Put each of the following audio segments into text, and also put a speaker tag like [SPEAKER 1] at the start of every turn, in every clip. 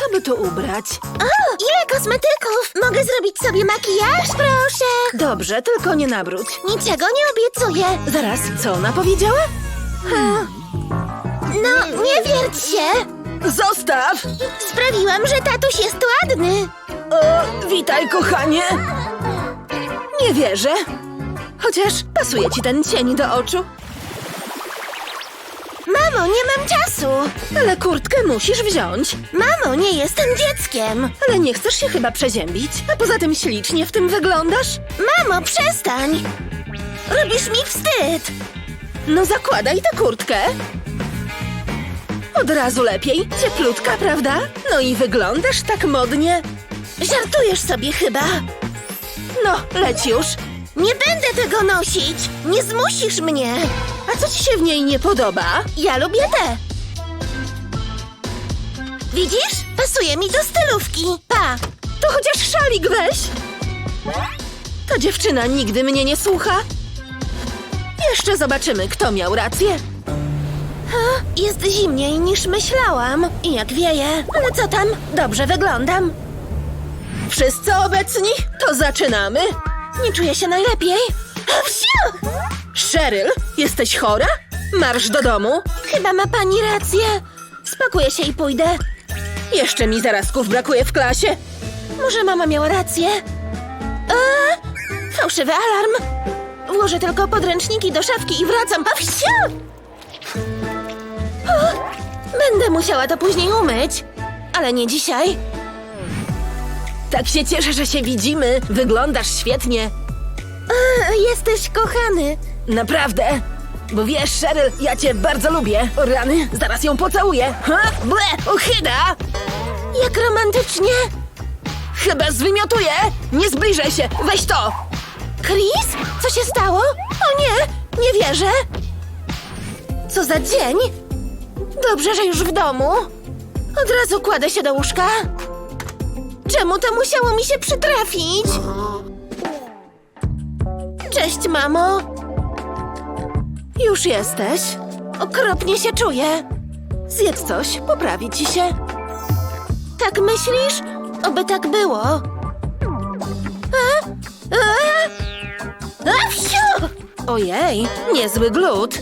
[SPEAKER 1] Co by tu ubrać?
[SPEAKER 2] O, ile kosmetyków! Mogę zrobić sobie makijaż, proszę!
[SPEAKER 1] Dobrze, tylko nie nabróć.
[SPEAKER 2] Niczego nie obiecuję.
[SPEAKER 1] Zaraz, co ona powiedziała?
[SPEAKER 2] No, nie wierć się!
[SPEAKER 1] Zostaw!
[SPEAKER 2] Sprawiłam, że tatuś jest ładny.
[SPEAKER 1] O, witaj, kochanie! Nie wierzę. Chociaż pasuje ci ten cień do oczu.
[SPEAKER 2] Mamo, nie mam czasu.
[SPEAKER 1] Ale kurtkę musisz wziąć.
[SPEAKER 2] Mamo, nie jestem dzieckiem.
[SPEAKER 1] Ale nie chcesz się chyba przeziębić. A poza tym ślicznie w tym wyglądasz.
[SPEAKER 2] Mamo, przestań. Robisz mi wstyd.
[SPEAKER 1] No zakładaj tę kurtkę. Od razu lepiej. Cieplutka, prawda? No i wyglądasz tak modnie.
[SPEAKER 2] Żartujesz sobie chyba.
[SPEAKER 1] No, leć już.
[SPEAKER 2] Nie będę tego nosić. Nie zmusisz mnie.
[SPEAKER 1] A co ci się w niej nie podoba?
[SPEAKER 2] Ja lubię te. Widzisz? Pasuje mi do stylówki. Pa.
[SPEAKER 1] To chociaż szalik weź. Ta dziewczyna nigdy mnie nie słucha. Jeszcze zobaczymy, kto miał rację.
[SPEAKER 2] Jest zimniej niż myślałam. I jak wieje. Ale co tam? Dobrze wyglądam.
[SPEAKER 1] Wszyscy obecni? To zaczynamy.
[SPEAKER 2] Nie czuję się najlepiej. Wsiu!
[SPEAKER 1] Sheryl, jesteś chora? Marsz do domu.
[SPEAKER 2] Chyba ma pani rację. Spakuję się i pójdę.
[SPEAKER 1] Jeszcze mi zarazków brakuje w klasie.
[SPEAKER 2] Może mama miała rację? Eee, fałszywy alarm. Włożę tylko podręczniki do szafki i wracam. A wsiu! O, będę musiała to później umyć. Ale nie dzisiaj.
[SPEAKER 1] Tak się cieszę, że się widzimy. Wyglądasz świetnie.
[SPEAKER 2] Jesteś kochany.
[SPEAKER 1] Naprawdę. Bo wiesz, Sheryl, ja cię bardzo lubię. O rany, zaraz ją pocałuję. Ha? Ble, ochyda!
[SPEAKER 2] Jak romantycznie.
[SPEAKER 1] Chyba zwymiotuję. Nie zbliżaj się, weź to.
[SPEAKER 2] Chris? Co się stało? O nie, nie wierzę. Co za dzień? Dobrze, że już w domu. Od razu kładę się do łóżka. Czemu to musiało mi się przytrafić? Cześć, mamo.
[SPEAKER 1] Już jesteś.
[SPEAKER 2] Okropnie się czuję.
[SPEAKER 1] Zjedz coś, poprawi ci się.
[SPEAKER 2] Tak myślisz? Oby tak było. A? A? A!
[SPEAKER 1] Ojej, niezły głód.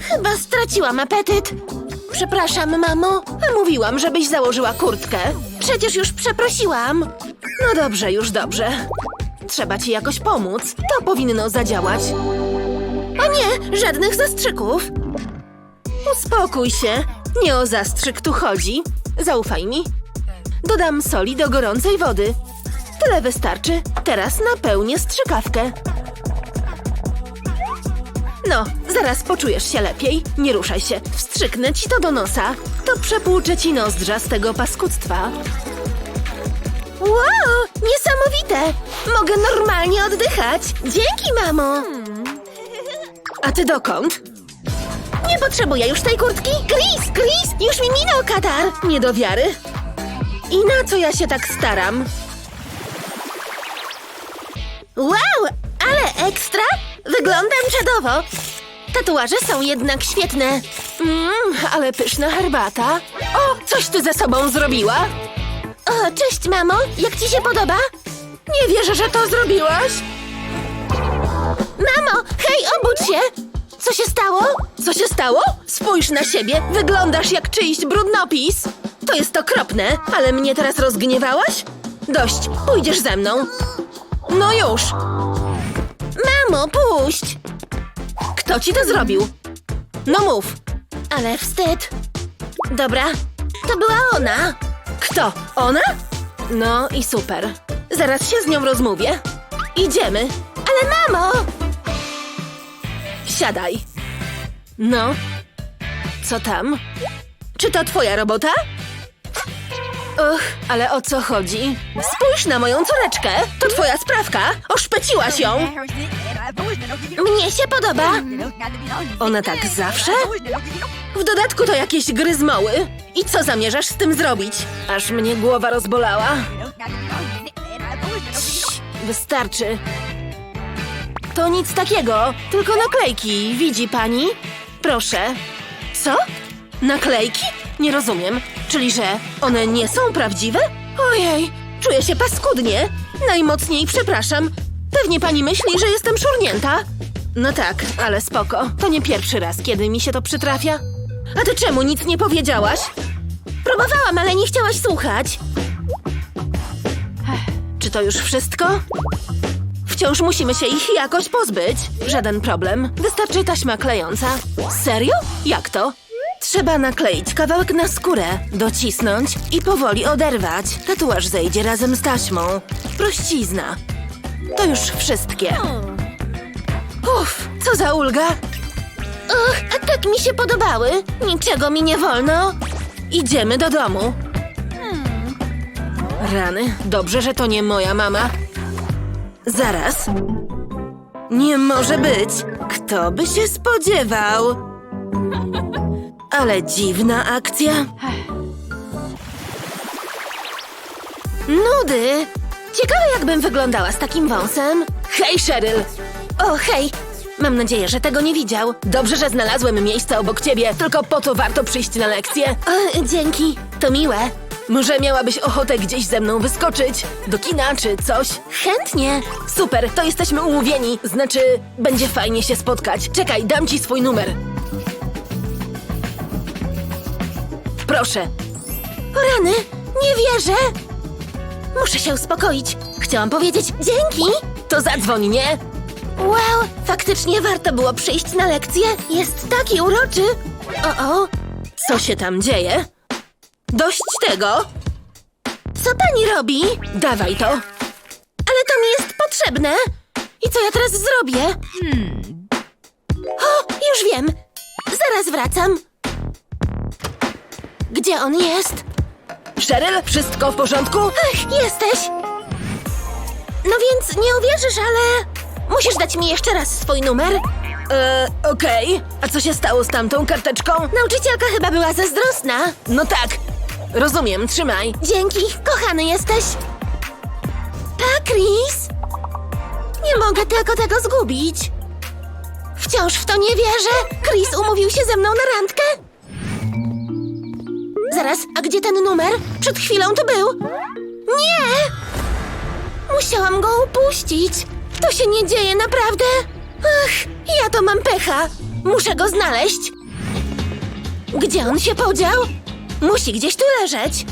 [SPEAKER 2] Chyba straciłam apetyt. Przepraszam, mamo.
[SPEAKER 1] A mówiłam, żebyś założyła kurtkę.
[SPEAKER 2] Przecież już przeprosiłam.
[SPEAKER 1] No dobrze, już dobrze. Trzeba ci jakoś pomóc. To powinno zadziałać.
[SPEAKER 2] O nie, żadnych zastrzyków.
[SPEAKER 1] Uspokój się. Nie o zastrzyk tu chodzi. Zaufaj mi. Dodam soli do gorącej wody. Tyle wystarczy. Teraz napełnię strzykawkę. No, zaraz poczujesz się lepiej. Nie ruszaj się. Wstrzyknę ci to do nosa. To przepłuczę ci nozdrza z tego paskudztwa.
[SPEAKER 2] Wow, niesamowite. Mogę normalnie oddychać. Dzięki, mamo.
[SPEAKER 1] A ty dokąd?
[SPEAKER 2] Nie potrzebuję już tej kurtki. Chris, Chris, już mi minął katar.
[SPEAKER 1] Nie do wiary. I na co ja się tak staram?
[SPEAKER 2] Wow, ale ekstra. Wyglądam czadowo. Tatuaże są jednak świetne.
[SPEAKER 1] Mmm, ale pyszna herbata. O, coś ty ze sobą zrobiła?
[SPEAKER 2] O, cześć, mamo. Jak ci się podoba?
[SPEAKER 1] Nie wierzę, że to zrobiłaś.
[SPEAKER 2] Mamo, hej, obudź się. Co się stało?
[SPEAKER 1] Co się stało? Spójrz na siebie, wyglądasz jak czyjś brudnopis. To jest okropne, ale mnie teraz rozgniewałaś? Dość, pójdziesz ze mną. No już,
[SPEAKER 2] Mamo, puść.
[SPEAKER 1] kto ci to zrobił? No mów,
[SPEAKER 2] Ale wstyd. Dobra, to była ona.
[SPEAKER 1] kto? Ona? No i super. Zaraz się z nią rozmówię. Idziemy.
[SPEAKER 2] Ale mamo!
[SPEAKER 1] Siadaj. No. Co tam? Czy to twoja robota? Och, ale o co chodzi? Spójrz na moją córeczkę. To twoja sprawka. Oszpeciłaś ją.
[SPEAKER 2] Mnie się podoba.
[SPEAKER 1] Ona tak zawsze? W dodatku to jakieś gryzmoły. I co zamierzasz z tym zrobić? Aż mnie głowa rozbolała. Cii, wystarczy. To nic takiego, tylko naklejki. Widzi pani? Proszę. Co? Naklejki? Nie rozumiem. Czyli, że one nie są prawdziwe? Ojej, czuję się paskudnie. Najmocniej przepraszam. Pewnie pani myśli, że jestem szurnięta. No tak, ale spoko. To nie pierwszy raz, kiedy mi się to przytrafia. A ty czemu nic nie powiedziałaś?
[SPEAKER 2] Próbowałam, ale nie chciałaś słuchać.
[SPEAKER 1] Czy to już wszystko? Wciąż musimy się ich jakoś pozbyć. Żaden problem. Wystarczy taśma klejąca. Serio? Jak to? Trzeba nakleić kawałek na skórę, docisnąć i powoli oderwać. Tatuaż zejdzie razem z taśmą. Prościzna. To już wszystkie. Uff, co za ulga.
[SPEAKER 2] Och, a tak mi się podobały. Niczego mi nie wolno.
[SPEAKER 1] Idziemy do domu. Rany, dobrze, że to nie moja mama. Zaraz. Nie może być. Kto by się spodziewał? Ale dziwna akcja.
[SPEAKER 2] Nudy. Ciekawe, jakbym wyglądała z takim wąsem.
[SPEAKER 1] Hej, Cheryl!
[SPEAKER 2] O, hej.
[SPEAKER 1] Mam nadzieję, że tego nie widział. Dobrze, że znalazłem miejsce obok ciebie, tylko po to warto przyjść na lekcję.
[SPEAKER 2] O, dzięki. To miłe.
[SPEAKER 1] Może miałabyś ochotę gdzieś ze mną wyskoczyć? Do kina czy coś?
[SPEAKER 2] Chętnie.
[SPEAKER 1] Super, to jesteśmy umówieni. Znaczy, będzie fajnie się spotkać. Czekaj, dam ci swój numer. Proszę.
[SPEAKER 2] Rany, nie wierzę. Muszę się uspokoić. Chciałam powiedzieć dzięki.
[SPEAKER 1] To zadzwoń, nie?
[SPEAKER 2] Wow, faktycznie warto było przyjść na lekcję. Jest taki uroczy. O, o,
[SPEAKER 1] Co się tam dzieje? Dość tego.
[SPEAKER 2] co pani robi?
[SPEAKER 1] Dawaj to.
[SPEAKER 2] Ale to mi jest potrzebne. I co ja teraz zrobię? O, już wiem. Zaraz wracam. Gdzie on jest?
[SPEAKER 1] Cheryl, wszystko w porządku?
[SPEAKER 2] Ach, jesteś. No więc nie uwierzysz, ale musisz dać mi jeszcze raz swój numer.
[SPEAKER 1] Eee, okej. A co się stało z tamtą karteczką?
[SPEAKER 2] Nauczycielka chyba była zazdrosna.
[SPEAKER 1] No tak. Rozumiem, trzymaj.
[SPEAKER 2] Dzięki, kochany jesteś. Pa, Chris. Nie mogę tylko tego zgubić. Wciąż w to nie wierzę. Chris umówił się ze mną na randkę. Zaraz, a gdzie ten numer? Przed chwilą tu był. Nie! Musiałam go upuścić. To się nie dzieje naprawdę. Ach, ja to mam pecha. Muszę go znaleźć. Gdzie on się podział? Musi gdzieś tu leżeć.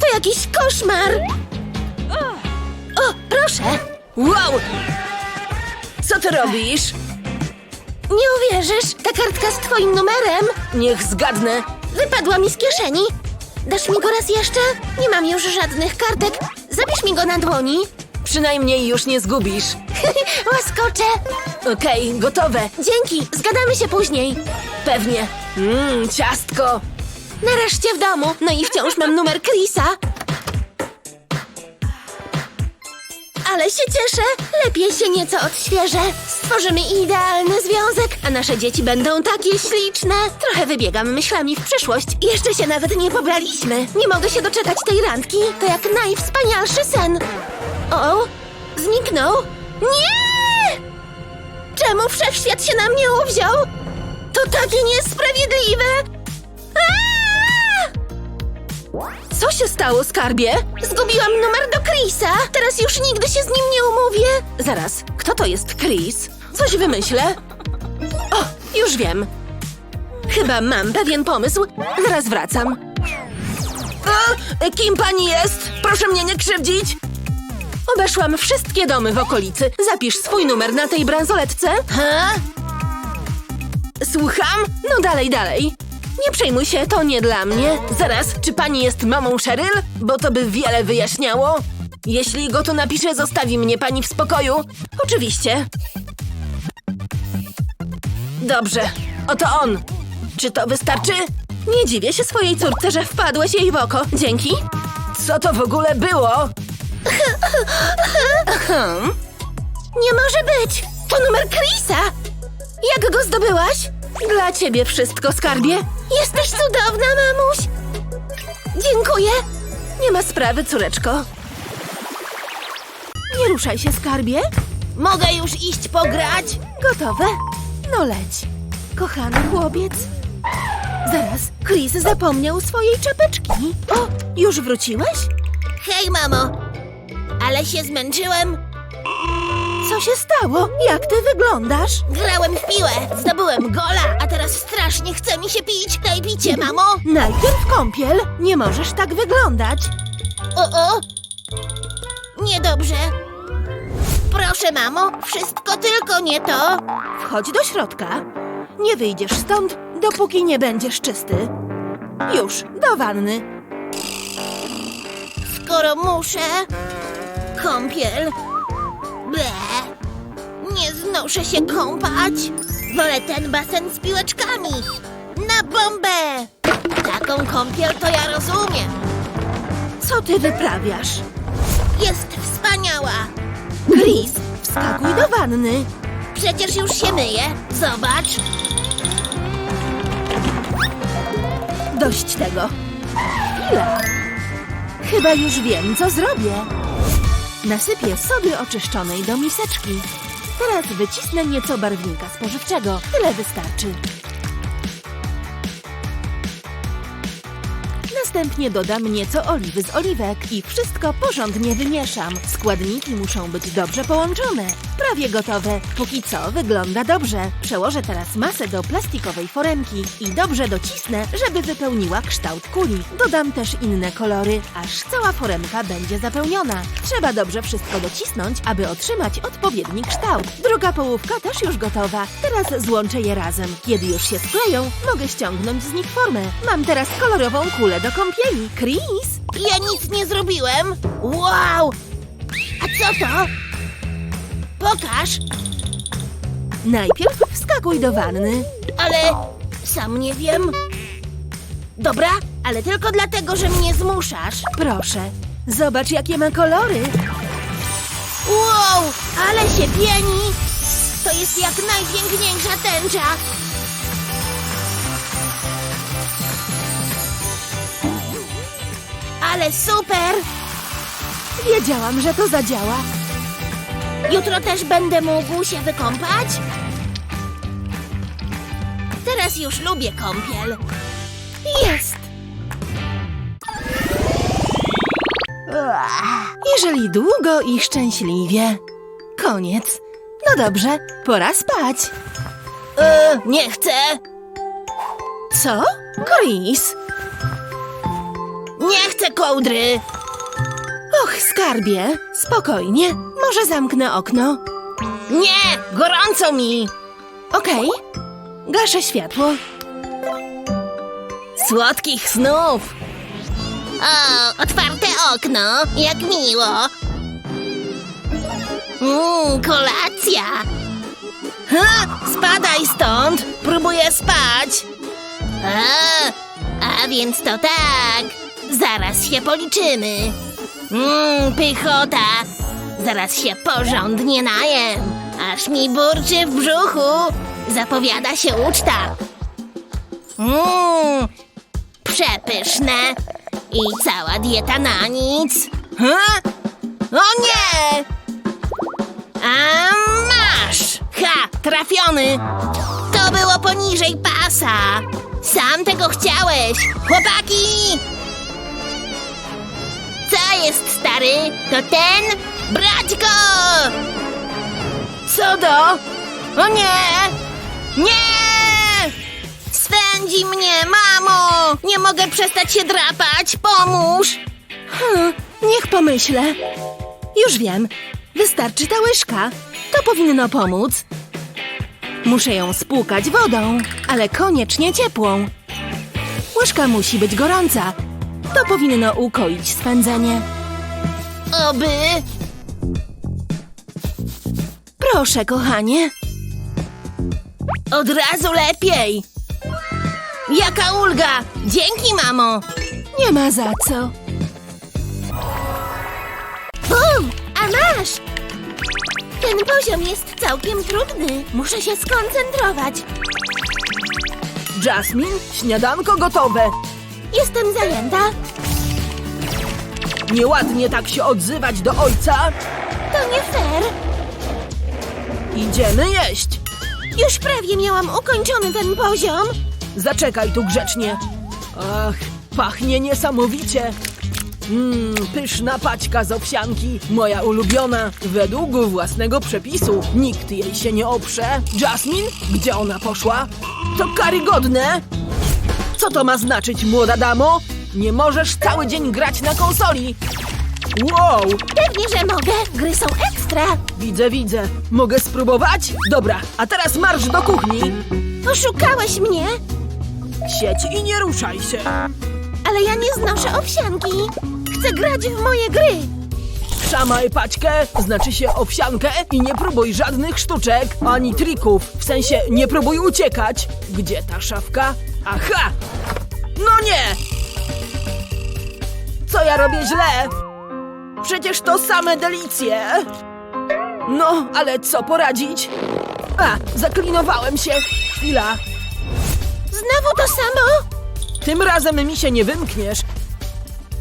[SPEAKER 2] To jakiś koszmar. O, proszę.
[SPEAKER 1] Wow! Co ty robisz?
[SPEAKER 2] Nie uwierzysz, ta kartka z twoim numerem
[SPEAKER 1] Niech zgadnę.
[SPEAKER 2] Wypadła mi z kieszeni. Dasz mi go raz jeszcze? Nie mam już żadnych kartek. Zabierz mi go na dłoni.
[SPEAKER 1] Przynajmniej już nie zgubisz.
[SPEAKER 2] Łaskoczę.
[SPEAKER 1] Okej, gotowe.
[SPEAKER 2] Dzięki, zgadamy się później.
[SPEAKER 1] Pewnie. Mmm, ciastko.
[SPEAKER 2] Nareszcie w domu. No i wciąż mam numer Chrisa. Ale się cieszę. Lepiej się nieco odświeżę. Stworzymy idealny związek, a nasze dzieci będą takie śliczne. Trochę wybiegam myślami w przyszłość. Jeszcze się nawet nie pobraliśmy. Nie mogę się doczekać tej randki. To jak najwspanialszy sen. O, zniknął. Nie! Czemu wszechświat się na mnie uwziął? To takie niesprawiedliwe!
[SPEAKER 1] Co się stało, skarbie?
[SPEAKER 2] Zgubiłam numer do Chrisa! Teraz już nigdy się z nim nie umówię!
[SPEAKER 1] Zaraz, kto to jest Chris? Coś wymyślę. O, już wiem. Chyba mam pewien pomysł. Zaraz wracam. Kim pani jest? Proszę mnie nie krzywdzić. Obeszłam wszystkie domy w okolicy. Zapisz swój numer na tej bransoletce. Ha? Słucham? No dalej, dalej. Nie przejmuj się, to nie dla mnie. Zaraz, czy pani jest mamą Cheryl? Bo to by wiele wyjaśniało. Jeśli go tu napiszę, zostawi mnie pani w spokoju. Oczywiście. Dobrze, oto on. Czy to wystarczy? Nie dziwię się swojej córce, że wpadłeś jej w oko. Dzięki. Co to w ogóle było?
[SPEAKER 2] Nie może być! To numer Chrisa! Jak go zdobyłaś?
[SPEAKER 1] Dla ciebie wszystko, skarbie.
[SPEAKER 2] Jesteś cudowna, mamuś! Dziękuję!
[SPEAKER 1] Nie ma sprawy, córeczko. Nie ruszaj się, skarbie.
[SPEAKER 2] Mogę już iść pograć?
[SPEAKER 1] Gotowe? No leć. Kochany chłopiec.
[SPEAKER 2] Zaraz, Chris zapomniał swojej czapeczki. O, już wróciłeś?
[SPEAKER 3] Hej, mamo! Ale się zmęczyłem.
[SPEAKER 2] Co się stało? Jak ty wyglądasz?
[SPEAKER 3] Grałem w piłę, zdobyłem gola, a teraz strasznie chce mi się pić. Daj picie, mamo!
[SPEAKER 2] Najpierw kąpiel. Nie możesz tak wyglądać.
[SPEAKER 3] O, o! Niedobrze. Proszę, mamo, wszystko tylko nie to.
[SPEAKER 2] Wchodź do środka. Nie wyjdziesz stąd, dopóki nie będziesz czysty. Już, do wanny.
[SPEAKER 3] Skoro muszę... Kąpiel... Nie znoszę się kąpać. Wolę ten basen z piłeczkami. Na bombę! Taką kąpiel to ja rozumiem.
[SPEAKER 2] Co ty wyprawiasz?
[SPEAKER 3] Jest wspaniała.
[SPEAKER 2] Chris, wskakuj do wanny.
[SPEAKER 3] Przecież już się myję. Zobacz.
[SPEAKER 2] Dość tego. Chwila. Chyba już wiem, co zrobię. Nasypię sody oczyszczonej do miseczki. Teraz wycisnę nieco barwnika spożywczego. Tyle wystarczy. Następnie dodam nieco oliwy z oliwek i wszystko porządnie wymieszam. Składniki muszą być dobrze połączone. Prawie gotowe. Póki co wygląda dobrze. Przełożę teraz masę do plastikowej foremki i dobrze docisnę, żeby wypełniła kształt kuli. Dodam też inne kolory, aż cała foremka będzie zapełniona. Trzeba dobrze wszystko docisnąć, aby otrzymać odpowiedni kształt. Druga połówka też już gotowa. Teraz złączę je razem. Kiedy już się skleją, mogę ściągnąć z nich formę. Mam teraz kolorową kulę do kąpieli. Chris?
[SPEAKER 3] Ja nic nie zrobiłem. Wow! A co to? Pokaż.
[SPEAKER 2] Najpierw wskakuj do wanny.
[SPEAKER 3] Ale sam nie wiem. Dobra, ale tylko dlatego, że mnie zmuszasz.
[SPEAKER 2] Proszę, zobacz jakie ma kolory.
[SPEAKER 3] Wow, ale się pieni! To jest jak najpiękniejsza tęcza. Ale super!
[SPEAKER 2] Wiedziałam, że to zadziała.
[SPEAKER 3] Jutro też będę mógł się wykąpać? Teraz już lubię kąpiel.
[SPEAKER 2] Jest! Jeżeli długo i szczęśliwie. Koniec. No dobrze, pora spać.
[SPEAKER 3] E, nie chcę!
[SPEAKER 2] Co? Chris?
[SPEAKER 3] Nie chcę kołdry!
[SPEAKER 2] Och, skarbie, spokojnie. Może zamknę okno.
[SPEAKER 3] Nie! Gorąco mi!
[SPEAKER 2] Okej. Gaszę światło.
[SPEAKER 3] Słodkich snów! O, otwarte okno, jak miło! Mmm, kolacja! Ha, spadaj stąd! Próbuję spać! A, a więc to tak! Zaraz się policzymy! Mmm, pychota! Zaraz się porządnie najem! Aż mi burczy w brzuchu! Zapowiada się uczta! Mmm, przepyszne i cała dieta na nic. Ha? O nie! A masz! Ha! Trafiony! To było poniżej pasa! Sam tego chciałeś! Chłopaki! Stary? To ten? Brać go!
[SPEAKER 2] Co do?
[SPEAKER 3] O nie! Nie! Swędzi mnie, mamo! Nie mogę przestać się drapać! Pomóż!
[SPEAKER 2] Hmm, niech pomyślę. Już wiem. Wystarczy ta łyżka. To powinno pomóc. Muszę ją spłukać wodą, ale koniecznie ciepłą. Łyżka musi być gorąca. To powinno ukoić swędzenie.
[SPEAKER 3] Oby...
[SPEAKER 2] Proszę, kochanie.
[SPEAKER 3] Od razu lepiej! Jaka ulga! Dzięki, mamo!
[SPEAKER 2] Nie ma za co.
[SPEAKER 3] Bum! A masz! Ten poziom jest całkiem trudny. Muszę się skoncentrować.
[SPEAKER 2] Jasmine, śniadanko gotowe.
[SPEAKER 3] Jestem zajęta.
[SPEAKER 2] Nieładnie tak się odzywać do ojca.
[SPEAKER 3] To nie fair.
[SPEAKER 2] Idziemy jeść.
[SPEAKER 3] Już prawie miałam ukończony ten poziom.
[SPEAKER 4] zaczekaj tu grzecznie. Ach, pachnie niesamowicie. Mmm, pyszna paćka z owsianki, moja ulubiona, według własnego przepisu. Nikt jej się nie oprze. Jasmine? Gdzie ona poszła? To karygodne! Co to ma znaczyć, młoda damo? Nie możesz cały dzień grać na konsoli. Wow,
[SPEAKER 3] Pewnie, że mogę. Gry są ekstra.
[SPEAKER 4] widzę, widzę. Mogę spróbować? Dobra, a teraz marsz do kuchni.
[SPEAKER 3] Oszukałeś mnie,
[SPEAKER 4] Siedź i nie ruszaj się.
[SPEAKER 3] ale ja nie znoszę owsianki. Chcę grać w moje gry.
[SPEAKER 4] Szamaj paćkę, znaczy się owsiankę i nie próbuj żadnych sztuczek, ani trików. W sensie nie próbuj uciekać. Gdzie ta szafka? Aha! Co ja robię źle? Przecież to same delicje. No, ale co poradzić? A, zaklinowałem się. Chwila.
[SPEAKER 3] Znowu to samo?
[SPEAKER 4] Tym razem mi się nie wymkniesz.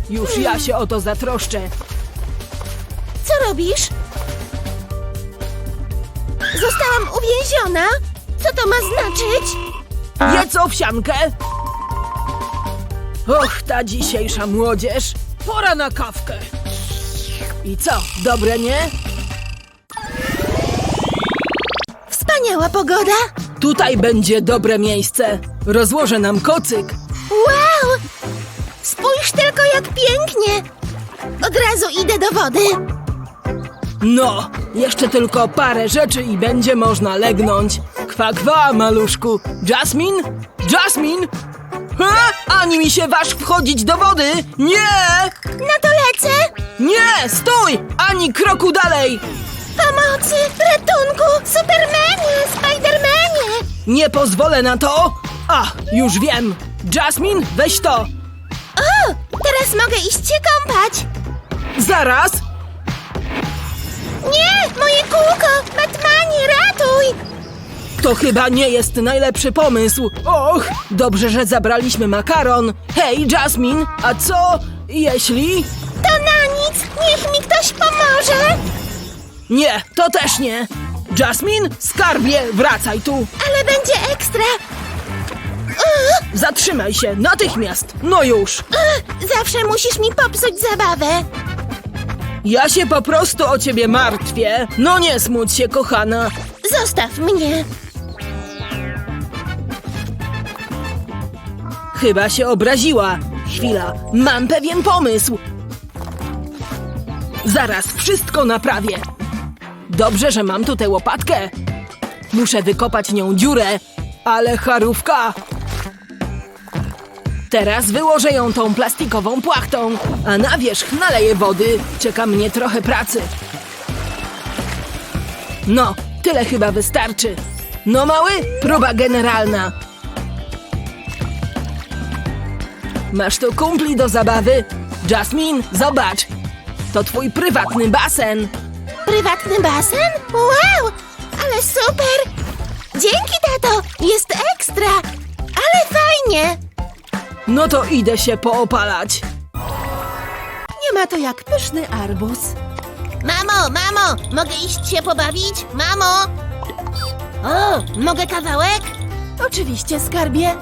[SPEAKER 4] Już ja się o to zatroszczę.
[SPEAKER 3] Co robisz? Zostałam uwięziona? Co to ma znaczyć?
[SPEAKER 4] Jedz owsiankę! Och, ta dzisiejsza młodzież! Pora na kawkę! I co, dobre nie?
[SPEAKER 3] Wspaniała pogoda.
[SPEAKER 4] Tutaj będzie dobre miejsce. Rozłożę nam kocyk.
[SPEAKER 3] Wow! Spójrz tylko jak pięknie. Od razu idę do wody.
[SPEAKER 4] No, jeszcze tylko parę rzeczy i będzie można legnąć. Kwa, kwa, maluszku. Jasmine? Jasmine? Ani mi się waż wchodzić do wody! Nie!
[SPEAKER 3] Na to lecę.
[SPEAKER 4] Nie! Stój! Ani kroku dalej!
[SPEAKER 3] Pomocy, ratunku, Supermanie, Spidermanie.
[SPEAKER 4] Nie pozwolę na to! A, już wiem! Jasmine, weź to!
[SPEAKER 3] O, teraz mogę iść się kąpać.
[SPEAKER 4] Zaraz!
[SPEAKER 3] Nie, moje kółko, Batmanie, ratuj.
[SPEAKER 4] To chyba nie jest najlepszy pomysł. Och, dobrze, że zabraliśmy makaron. Hej, Jasmine, a co jeśli...
[SPEAKER 3] To na nic, niech mi ktoś pomoże.
[SPEAKER 4] Nie, to też nie. Jasmine, skarbie, wracaj tu.
[SPEAKER 3] Ale będzie ekstra.
[SPEAKER 4] Zatrzymaj się, natychmiast. No już.
[SPEAKER 3] Zawsze musisz mi popsuć zabawę.
[SPEAKER 4] Ja się po prostu o ciebie martwię. No nie smuć się, kochana.
[SPEAKER 3] Zostaw mnie.
[SPEAKER 4] Chyba się obraziła. Chwila, mam pewien pomysł. Zaraz wszystko naprawię. Dobrze, że mam tu tę łopatkę. Muszę wykopać nią dziurę, ale charówka. Teraz wyłożę ją tą plastikową płachtą, a na wierzch naleję wody. Czeka mnie trochę pracy. No, tyle chyba wystarczy. No mały, próba generalna. Masz tu kumpli do zabawy? Jasmine, zobacz! To twój prywatny basen!
[SPEAKER 3] Prywatny basen? Wow, ale super. Dzięki, tato. Jest ekstra. Ale fajnie.
[SPEAKER 4] No to idę się poopalać.
[SPEAKER 2] Nie ma to jak pyszny arbuz.
[SPEAKER 3] Mamo, mamo, mogę iść się pobawić? Mamo! O, mogę kawałek?
[SPEAKER 2] Oczywiście, skarbie.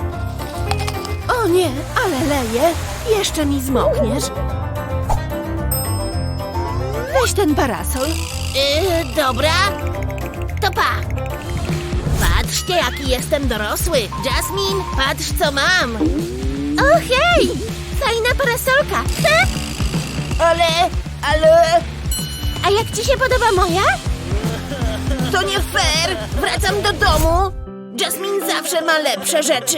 [SPEAKER 2] O nie, ale leje. Jeszcze mi zmokniesz. Weź ten parasol.
[SPEAKER 3] Yy, dobra. To pa. Patrzcie, jaki jestem dorosły. Jasmine, patrz, co mam. O, hej! Fajna parasolka. Ha?
[SPEAKER 4] Ale, ale...
[SPEAKER 3] A jak ci się podoba moja?
[SPEAKER 1] To nie fair! Wracam do domu! Jasmine zawsze ma lepsze rzeczy!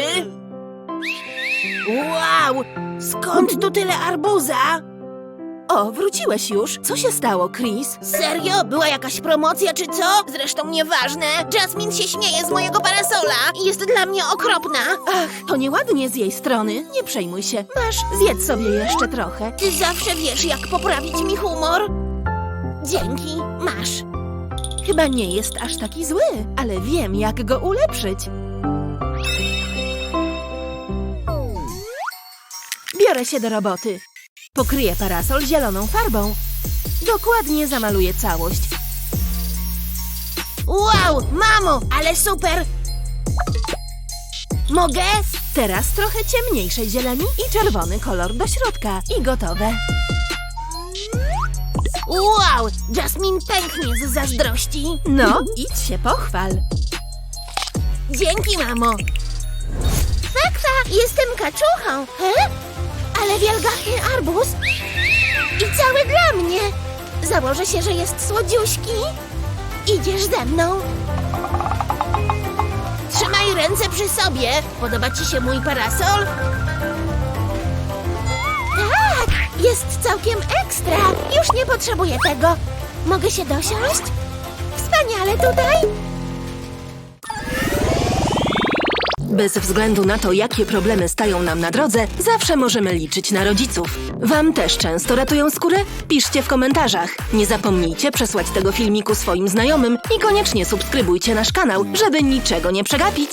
[SPEAKER 1] Wow! Skąd tu tyle arbuza?
[SPEAKER 2] O, wróciłeś już. Co się stało, Chris?
[SPEAKER 1] Serio? Była jakaś promocja czy co? Zresztą nieważne. Jasmine się śmieje z mojego parasola i jest dla mnie okropna.
[SPEAKER 2] Ach, to nieładnie z jej strony. Nie przejmuj się. Masz, zjedz sobie jeszcze trochę.
[SPEAKER 1] Ty zawsze wiesz, jak poprawić mi humor. Dzięki, masz.
[SPEAKER 2] Chyba nie jest aż taki zły, ale wiem, jak go ulepszyć. Biorę się do roboty. Pokryję parasol zieloną farbą. Dokładnie zamaluję całość.
[SPEAKER 1] Wow, mamo, ale super! Mogę?
[SPEAKER 2] Teraz trochę ciemniejszej zieleni i czerwony kolor do środka. I gotowe.
[SPEAKER 3] Wow, Jasmine pęknie z zazdrości.
[SPEAKER 2] No, idź się pochwal.
[SPEAKER 3] Dzięki, mamo. Fakwa, jestem kaczuchą. He? Ale wielgachny arbuz. I cały dla mnie. Założę się, że jest słodziuśki. Idziesz ze mną. Trzymaj ręce przy sobie. Podoba ci się mój parasol? Tak, jest całkiem ekstra. Już nie potrzebuję tego. Mogę się dosiąść? Wspaniale tutaj.
[SPEAKER 1] Bez względu na to, jakie problemy stają nam na drodze, zawsze możemy liczyć na rodziców. Wam też często ratują skórę? Piszcie w komentarzach. Nie zapomnijcie przesłać tego filmiku swoim znajomym i koniecznie subskrybujcie nasz kanał, żeby niczego nie przegapić.